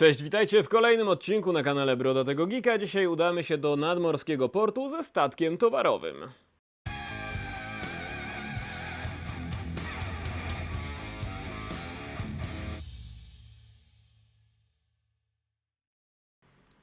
Cześć, witajcie w kolejnym odcinku na kanale Brodatego Geeka. Dzisiaj udamy się do nadmorskiego portu ze statkiem towarowym.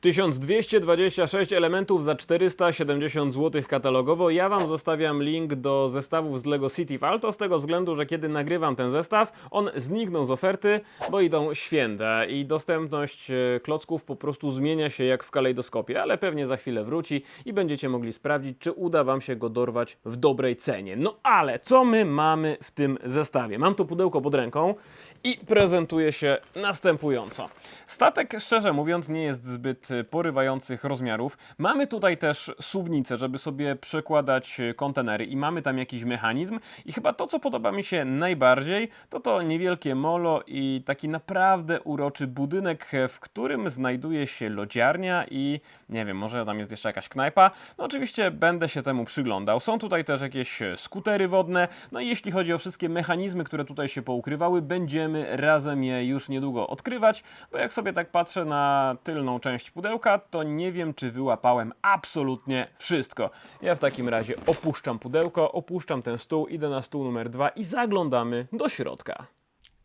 ...1226 elementów za 470 zł katalogowo. Ja Wam zostawiam link do zestawów z LEGO City Alto z tego względu, że kiedy nagrywam ten zestaw, on zniknął z oferty, bo idą święta i dostępność e, klocków po prostu zmienia się jak w kalejdoskopie, ale pewnie za chwilę wróci i będziecie mogli sprawdzić, czy uda Wam się go dorwać w dobrej cenie. No ale co my mamy w tym zestawie? Mam tu pudełko pod ręką i prezentuje się następująco. Statek, szczerze mówiąc, nie jest zbyt porywających rozmiarów. Mamy tutaj też suwnicę, żeby sobie przekładać kontenery i mamy tam jakiś mechanizm i chyba to, co podoba mi się najbardziej, to to niewielkie molo i taki naprawdę uroczy budynek, w którym znajduje się lodziarnia i nie wiem, może tam jest jeszcze jakaś knajpa. No oczywiście będę się temu przyglądał. Są tutaj też jakieś skutery wodne, no i jeśli chodzi o wszystkie mechanizmy, które tutaj się poukrywały, będziemy razem je już niedługo odkrywać, bo jak sobie tak patrzę na tylną część pudełka, to nie wiem, czy wyłapałem absolutnie wszystko. Ja w takim razie opuszczam pudełko, opuszczam ten stół, idę na stół numer dwa i zaglądamy do środka.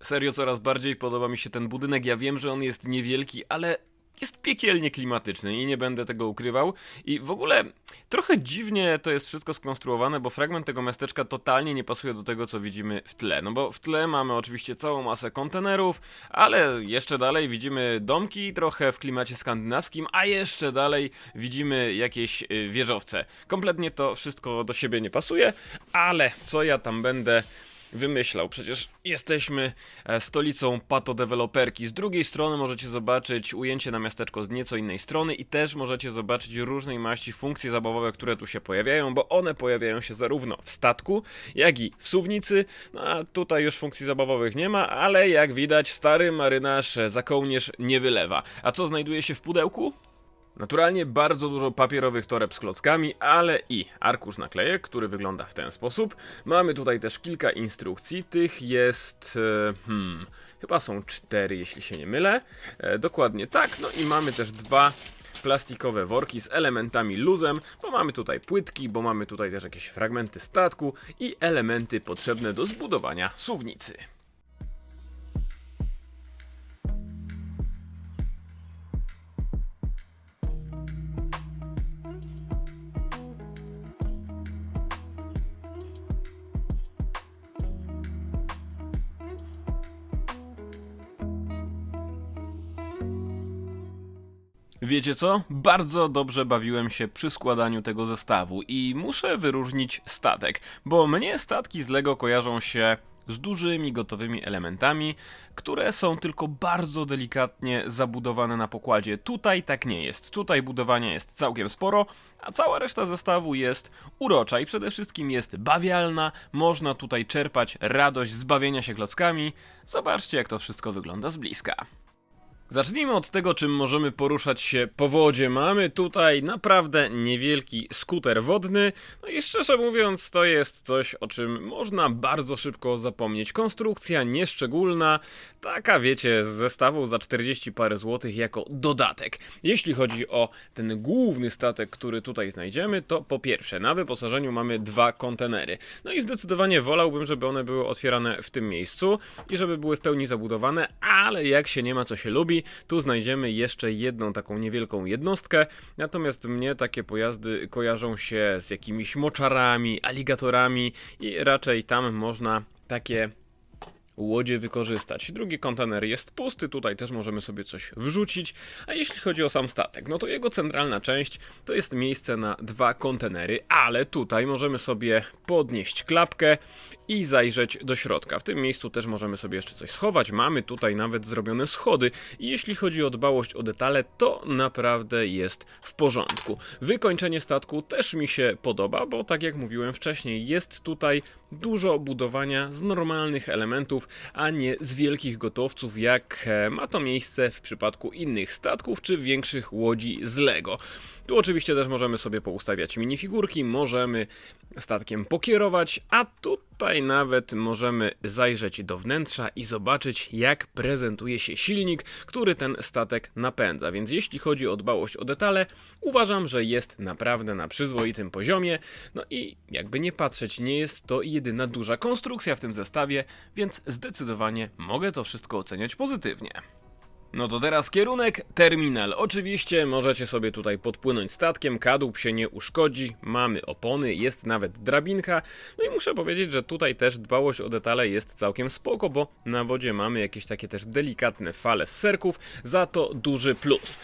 Serio, coraz bardziej podoba mi się ten budynek. Ja wiem, że on jest niewielki, ale jest piekielnie klimatyczny i nie będę tego ukrywał. I w ogóle trochę dziwnie to jest wszystko skonstruowane, bo fragment tego miasteczka totalnie nie pasuje do tego, co widzimy w tle. No bo w tle mamy oczywiście całą masę kontenerów, ale jeszcze dalej widzimy domki trochę w klimacie skandynawskim, a jeszcze dalej widzimy jakieś y, wieżowce. Kompletnie to wszystko do siebie nie pasuje, ale co ja tam będę wymyślał. Przecież jesteśmy e, stolicą patodeweloperki. Z drugiej strony możecie zobaczyć ujęcie na miasteczko z nieco innej strony i też możecie zobaczyć różnej maści funkcje zabawowe, które tu się pojawiają, bo one pojawiają się zarówno w statku, jak i w suwnicy. No a tutaj już funkcji zabawowych nie ma, ale jak widać stary marynarz za kołnierz nie wylewa. A co znajduje się w pudełku? Naturalnie bardzo dużo papierowych toreb z klockami, ale i arkusz naklejek, który wygląda w ten sposób. Mamy tutaj też kilka instrukcji, tych jest... e, Hmm, chyba są cztery, jeśli się nie mylę. E, dokładnie tak, no i mamy też dwa plastikowe worki z elementami luzem, bo mamy tutaj płytki, bo mamy tutaj też jakieś fragmenty statku i elementy potrzebne do zbudowania suwnicy. Wiecie co? Bardzo dobrze bawiłem się przy składaniu tego zestawu i muszę wyróżnić statek, bo mnie statki z Lego kojarzą się z dużymi gotowymi elementami, które są tylko bardzo delikatnie zabudowane na pokładzie. Tutaj tak nie jest. Tutaj budowania jest całkiem sporo, a cała reszta zestawu jest urocza i przede wszystkim jest bawialna. Można tutaj czerpać radość z bawienia się klockami. Zobaczcie, jak to wszystko wygląda z bliska. Zacznijmy od tego, czym możemy poruszać się po wodzie. Mamy tutaj naprawdę niewielki skuter wodny. No i szczerze mówiąc, to jest coś, o czym można bardzo szybko zapomnieć. Konstrukcja nieszczególna, taka wiecie, z zestawu za 40 parę złotych jako dodatek. Jeśli chodzi o ten główny statek, który tutaj znajdziemy, to po pierwsze, na wyposażeniu mamy dwa kontenery. No i zdecydowanie wolałbym, żeby one były otwierane w tym miejscu i żeby były w pełni zabudowane, ale jak się nie ma co się lubi, tu znajdziemy jeszcze jedną taką niewielką jednostkę. Natomiast mnie takie pojazdy kojarzą się z jakimiś moczarami, aligatorami i raczej tam można takie łodzie wykorzystać. Drugi kontener jest pusty, tutaj też możemy sobie coś wrzucić. A jeśli chodzi o sam statek, no to jego centralna część to jest miejsce na dwa kontenery, ale tutaj możemy sobie podnieść klapkę i zajrzeć do środka. W tym miejscu też możemy sobie jeszcze coś schować. Mamy tutaj nawet zrobione schody i jeśli chodzi o dbałość o detale, to naprawdę jest w porządku. Wykończenie statku też mi się podoba, bo tak jak mówiłem wcześniej, jest tutaj dużo budowania z normalnych elementów, a nie z wielkich gotowców, jak e, ma to miejsce w przypadku innych statków czy większych łodzi z Lego. Tu oczywiście też możemy sobie poustawiać minifigurki, możemy statkiem pokierować, a tutaj nawet możemy zajrzeć do wnętrza i zobaczyć, jak prezentuje się silnik, który ten statek napędza. Więc jeśli chodzi o dbałość o detale, uważam, że jest naprawdę na przyzwoitym poziomie. No i jakby nie patrzeć, nie jest to jedyna duża konstrukcja w tym zestawie, więc zdecydowanie mogę to wszystko oceniać pozytywnie. No to teraz kierunek terminal. Oczywiście możecie sobie tutaj podpłynąć statkiem, kadłub się nie uszkodzi, mamy opony, jest nawet drabinka. No i muszę powiedzieć, że tutaj też dbałość o detale jest całkiem spoko, bo na wodzie mamy jakieś takie też delikatne fale z serków, za to duży plus.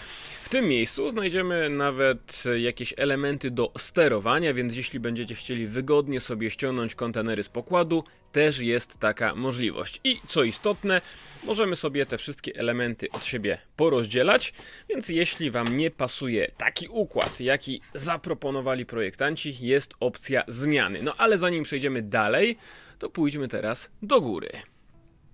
W tym miejscu znajdziemy nawet jakieś elementy do sterowania, więc jeśli będziecie chcieli wygodnie sobie ściągnąć kontenery z pokładu, też jest taka możliwość. I co istotne, możemy sobie te wszystkie elementy od siebie porozdzielać, więc jeśli Wam nie pasuje taki układ, jaki zaproponowali projektanci, jest opcja zmiany. No ale zanim przejdziemy dalej, to pójdźmy teraz do góry.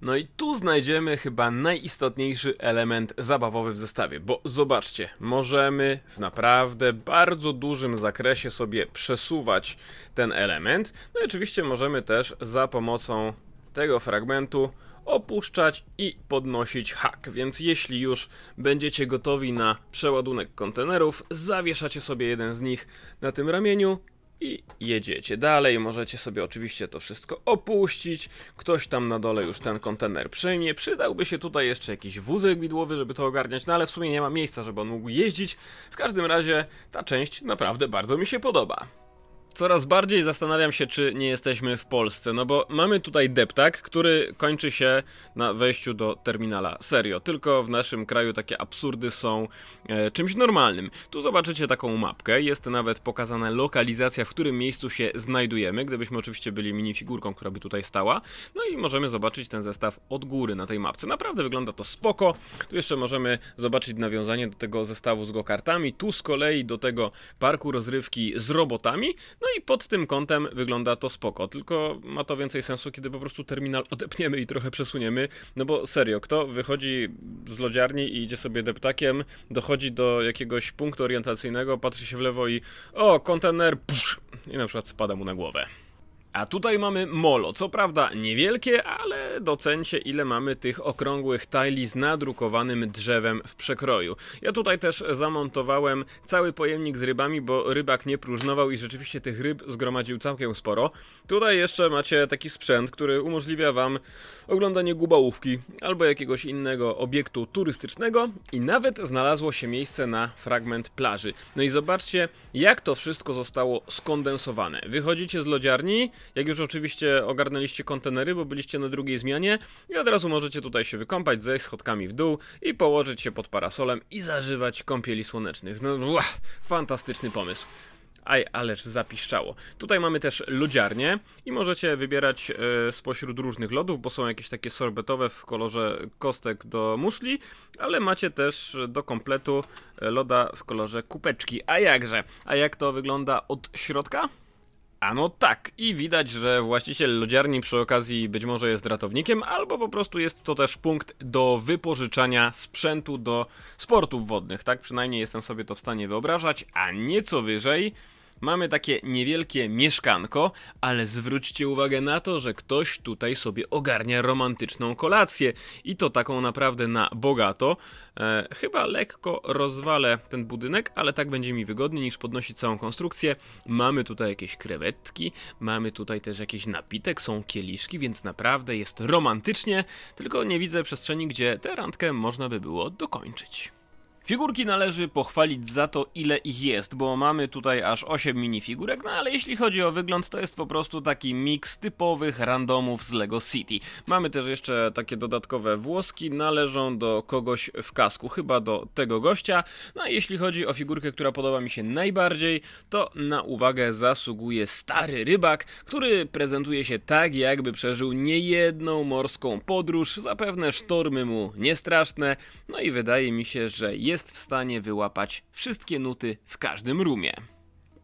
No i tu znajdziemy chyba najistotniejszy element zabawowy w zestawie, bo zobaczcie, możemy w naprawdę bardzo dużym zakresie sobie przesuwać ten element. No i oczywiście możemy też za pomocą tego fragmentu opuszczać i podnosić hak. Więc jeśli już będziecie gotowi na przeładunek kontenerów, zawieszacie sobie jeden z nich na tym ramieniu i jedziecie dalej. Możecie sobie oczywiście to wszystko opuścić. Ktoś tam na dole już ten kontener przejmie. Przydałby się tutaj jeszcze jakiś wózek widłowy, żeby to ogarniać, no ale w sumie nie ma miejsca, żeby on mógł jeździć. W każdym razie ta część naprawdę bardzo mi się podoba. Coraz bardziej zastanawiam się, czy nie jesteśmy w Polsce, no bo mamy tutaj deptak, który kończy się na wejściu do terminala. Serio, tylko w naszym kraju takie absurdy są e, czymś normalnym. Tu zobaczycie taką mapkę, jest nawet pokazana lokalizacja, w którym miejscu się znajdujemy, gdybyśmy oczywiście byli minifigurką, która by tutaj stała. No i możemy zobaczyć ten zestaw od góry na tej mapce. Naprawdę wygląda to spoko. Tu jeszcze możemy zobaczyć nawiązanie do tego zestawu z go-kartami, tu z kolei do tego parku rozrywki z robotami. No i pod tym kątem wygląda to spoko, tylko ma to więcej sensu, kiedy po prostu terminal odepniemy i trochę przesuniemy, no bo serio, kto wychodzi z lodziarni i idzie sobie deptakiem, dochodzi do jakiegoś punktu orientacyjnego, patrzy się w lewo i o, kontener, psz, i na przykład spada mu na głowę. A tutaj mamy molo, co prawda niewielkie, ale docencie ile mamy tych okrągłych tajli z nadrukowanym drzewem w przekroju. Ja tutaj też zamontowałem cały pojemnik z rybami, bo rybak nie próżnował i rzeczywiście tych ryb zgromadził całkiem sporo. Tutaj jeszcze macie taki sprzęt, który umożliwia wam oglądanie gubałówki albo jakiegoś innego obiektu turystycznego i nawet znalazło się miejsce na fragment plaży. No i zobaczcie, jak to wszystko zostało skondensowane. Wychodzicie z lodziarni, jak już oczywiście ogarnęliście kontenery, bo byliście na drugiej zmianie i od razu możecie tutaj się wykąpać, zejść schodkami w dół i położyć się pod parasolem i zażywać kąpieli słonecznych. No, fantastyczny pomysł. Aj, ależ zapiszczało. Tutaj mamy też lodziarnię i możecie wybierać e, spośród różnych lodów, bo są jakieś takie sorbetowe w kolorze kostek do muszli, ale macie też do kompletu e, loda w kolorze kupeczki. A jakże? A jak to wygląda od środka? A no tak, i widać, że właściciel lodziarni przy okazji być może jest ratownikiem, albo po prostu jest to też punkt do wypożyczania sprzętu do sportów wodnych, tak? Przynajmniej jestem sobie to w stanie wyobrażać, a nieco wyżej mamy takie niewielkie mieszkanko, ale zwróćcie uwagę na to, że ktoś tutaj sobie ogarnia romantyczną kolację i to taką naprawdę na bogato. E, chyba lekko rozwalę ten budynek, ale tak będzie mi wygodniej niż podnosić całą konstrukcję. Mamy tutaj jakieś krewetki, mamy tutaj też jakiś napitek, są kieliszki, więc naprawdę jest romantycznie, tylko nie widzę przestrzeni, gdzie tę randkę można by było dokończyć. Figurki należy pochwalić za to, ile ich jest, bo mamy tutaj aż 8 minifigurek, no ale jeśli chodzi o wygląd, to jest po prostu taki miks typowych randomów z LEGO City. Mamy też jeszcze takie dodatkowe włoski, należą do kogoś w kasku, chyba do tego gościa. No a jeśli chodzi o figurkę, która podoba mi się najbardziej, to na uwagę zasługuje stary rybak, który prezentuje się tak, jakby przeżył niejedną morską podróż, zapewne sztormy mu niestraszne, no i wydaje mi się, że jest jest w stanie wyłapać wszystkie nuty w każdym rumie.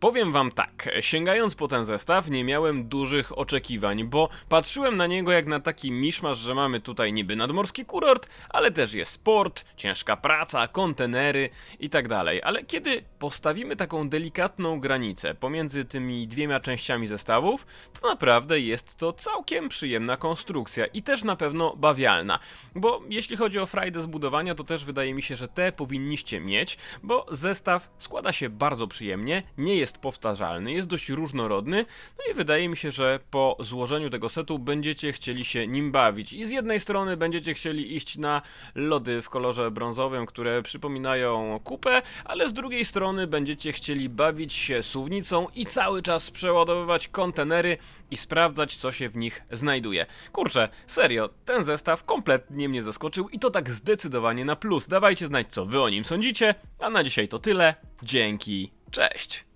Powiem wam tak, sięgając po ten zestaw nie miałem dużych oczekiwań, bo patrzyłem na niego jak na taki miszmasz, że mamy tutaj niby nadmorski kurort, ale też jest sport, ciężka praca, kontenery i tak dalej. Ale kiedy postawimy taką delikatną granicę pomiędzy tymi dwiema częściami zestawów, to naprawdę jest to całkiem przyjemna konstrukcja i też na pewno bawialna. Bo jeśli chodzi o frajdę zbudowania, to też wydaje mi się, że te powinniście mieć, bo zestaw składa się bardzo przyjemnie, nie jest powtarzalny, jest dość różnorodny, no i wydaje mi się, że po złożeniu tego setu będziecie chcieli się nim bawić. I z jednej strony będziecie chcieli iść na lody w kolorze brązowym, które przypominają kupę, ale z drugiej strony będziecie chcieli bawić się suwnicą i cały czas przeładowywać kontenery i sprawdzać, co się w nich znajduje. Kurczę, serio, ten zestaw kompletnie mnie zaskoczył i to tak zdecydowanie na plus. Dawajcie znać, co wy o nim sądzicie, a na dzisiaj to tyle. Dzięki, cześć!